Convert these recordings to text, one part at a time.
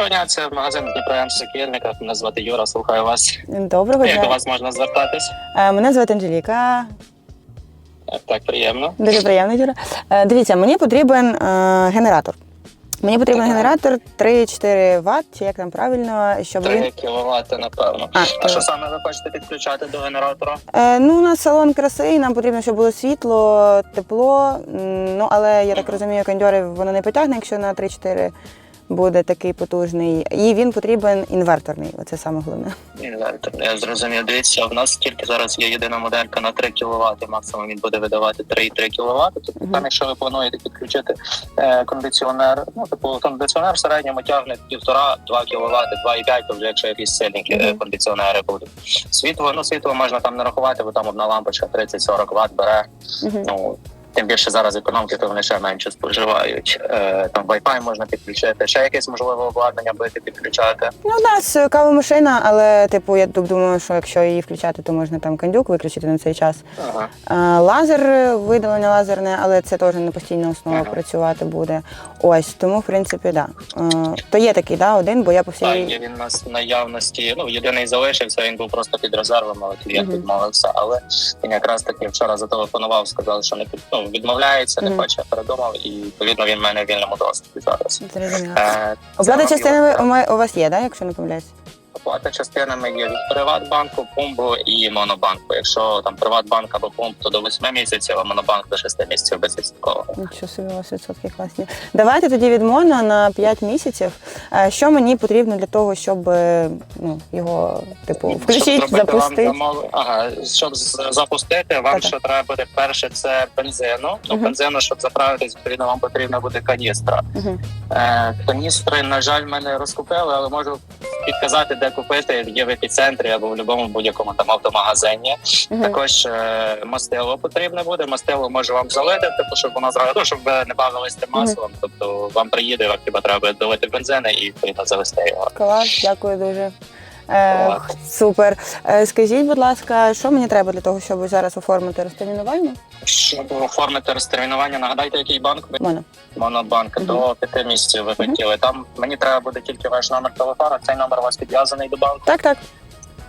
Доброго дня, це магазин Дніпро Сокільника. Мене звати Юра, слухаю вас. Доброго Як до вас можна звертатись? Е, Мене звати Анжеліка. Е, Так, приємно. Дуже приємно, Юра. Е, Дивіться, мені потрібен е, генератор. Мені потрібен Так. генератор 3-4 Вт, чи як там правильно, щоб 3 він. кВт, напевно. А, А що саме ви хочете підключати до генератора? Е, ну, у нас салон краси, нам потрібно, щоб було світло, тепло. М, Ну, але я так розумію, кондьори воно не потягне, якщо на 3-4 буде такий потужний. І він потрібен інверторний. Оце саме головне. Інвертор. Я зрозумів. Дивіться, в нас тільки зараз є єдина моделька на 3 кВт, максимум він буде видавати 3,3 кВт. Тобто Мгм. там, якщо ви плануєте підключити е, кондиціонер, ну типу кондиціонер в середньому тягне 1,5-2 кВт, 2,5, то вже якщо якісь сильні е, Мгм. кондиціонери будуть. Світло, ну світло можна там не рахувати, бо там одна лампочка 30-40 Вт бере. Мгм. Ну тим більше зараз економки, то вони ще менше споживають. Е, там Wi-Fi можна підключити, ще якесь можливе обладнання будете підключати. Ну, у нас е, кавомашина, але типу, я думаю, що якщо її включати, то можна там кондюк виключити на цей час. Ага. Е, Лазер, видалення лазерне, але це теж не постійна основа Ага. працювати буде. Ось тому, в принципі, да. Е, То є такий, да, один, бо я по Так, є він у нас в наявності. Ну єдиний залишився. Він був просто під резервом, але клієнт Мгм. відмовився. Але він якраз таки вчора зателефонував, сказав, що не під ну, відмовляється, не хоче, передумав, і відповідно він в мене в вільному доступі зараз. Зрозуміло. Е, Оплата у у вас є, да, якщо не помиляюсь? Оплата частинами є від Приватбанку, Пумбу і Монобанку. Якщо там Приватбанк або Пумб, то до 8 місяців, а Монобанк до 6 місяців безвідсотково. Нічого собі у вас відсотки класні. Давайте тоді від моно на 5 місяців. Е, Що мені потрібно для того, щоб е, ну, його типу включити, Щоб зробити вам запустити? Ага, щоб запустити, вам що треба буде перше, це бензину. Ну, Мгм. бензину, щоб заправитись, відповідно, вам потрібна буде каністра. Мгм. Е, каністри, на жаль, мене розкупили, але можу підказати, де купити. Є в епіцентрі або в будь-якому будь-якому там автомагазині. Мгм. Також е, мастило потрібне буде. Мастило може вам залити, типу, щоб воно зразу, ну, щоб ви не бавились тим маслом. Тобто вам приїде, вам хіба треба долити бензини і відповідно завести його. Клас, дякую дуже. Е, супер. Е, скажіть, будь ласка, що мені треба для того, щоб зараз оформити розтермінування? Щоб оформити розтермінування, нагадайте, який банк ви Моно. Монобанк до п'яти місяців ви хотіли. Там мені треба буде тільки ваш номер телефону. Цей номер у вас підв'язаний до банку. Так, так.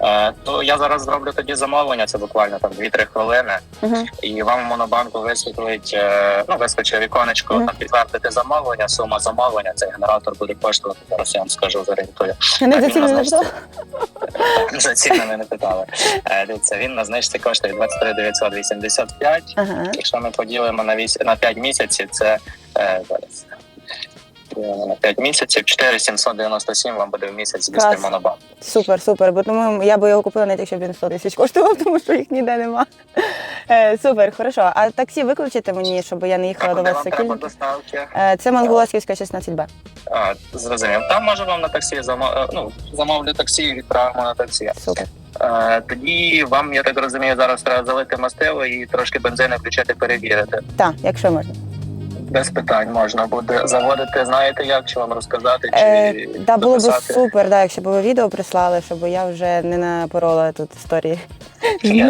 Е, то я зараз зроблю тоді замовлення. Це буквально там 2-3 хвилини. Угу. І вам в монобанку висвітлить, е, ну вискочить віконечко, Мгм. там підтвердити замовлення, сума замовлення. Цей генератор буде коштувати. Зараз я вам скажу зорієнтую. Не за ціну не питали. Е, Дивіться, він на знижці коштує 23 985. Ага. Якщо ми поділимо на 8, на 5 місяців, це зараз. Поділимо На 5 місяців 4797 вам буде в місяць звісти Клас. монобанк. Супер, супер. Бо тому я би його купила навіть якщо б він 100 тисяч коштував, тому що їх ніде нема. Е, супер, хорошо. А таксі виключите мені, щоб я не їхала до Куди вас вам треба сокільники? доставки? Е, Це Малгуласківська 16Б. А, зрозумів. Там може вам на таксі замов... е, ну, замовлю таксі і відправимо на таксі. Супер. Е, тоді вам, я так розумію, зараз треба залити мастило і трошки бензину включити, перевірити. Так, якщо можна. Без питань можна буде заводити. Знаєте, як чи вам розказати, чи Е, да, було б супер, да, якщо б ви відео прислали, щоб я вже не напорола тут історії. Я.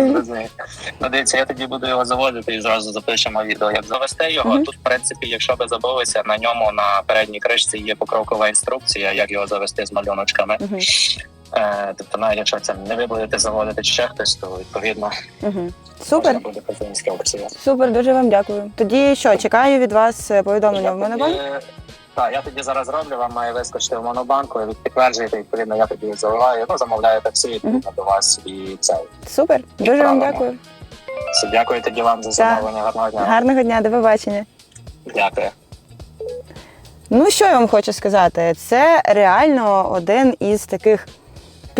Ну, дивіться, я тоді буду його заводити і зразу запишемо відео, як завести його. Тут, в принципі, якщо ви забулися, на ньому на передній кришці є покрокова інструкція, як його завести з малюночками. Тобто, навіть якщо це не ви будете заводити чи ще хтось, то відповідно мгм. Супер, можна буде інструкції. супер, дуже вам дякую. Тоді що, чекаю від вас е, повідомлення в мене банк? Так, я тоді зараз роблю, вам має вискочити в монобанку, ви підтверджуєте, відповідно, я тоді заливаю, ну, замовляю таксі відповідно до вас і це. Супер, дуже вам дякую. Все, дякую тоді вам за замовлення. Гарного дня. Гарного дня, до побачення. Дякую. Ну, що я вам хочу сказати? Це реально один із таких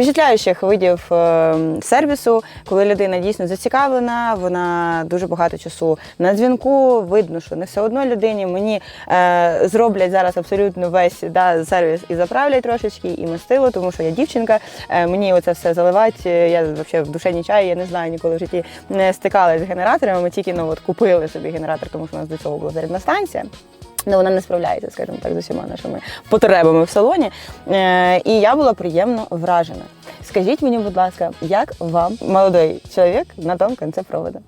впечатляючих видів е, сервісу, коли людина дійсно зацікавлена, вона дуже багато часу на дзвінку. Видно, що не все одно людині мені е, зроблять зараз абсолютно весь да, сервіс і заправлять трошечки, і мастило, тому що я дівчинка. Е, мені оце все заливати. Я взагалі в душені чаю, я не знаю, ніколи в житті не стикалася з генераторами. Ми тільки ну, от, купили собі генератор, тому що у нас до цього була зарядна станція. Ну, вона не справляється, скажімо так, з усіма нашими потребами в салоні. Е, і я була приємно вражена. Скажіть мені, будь ласка, як вам молодий чоловік на тому кінці проводу?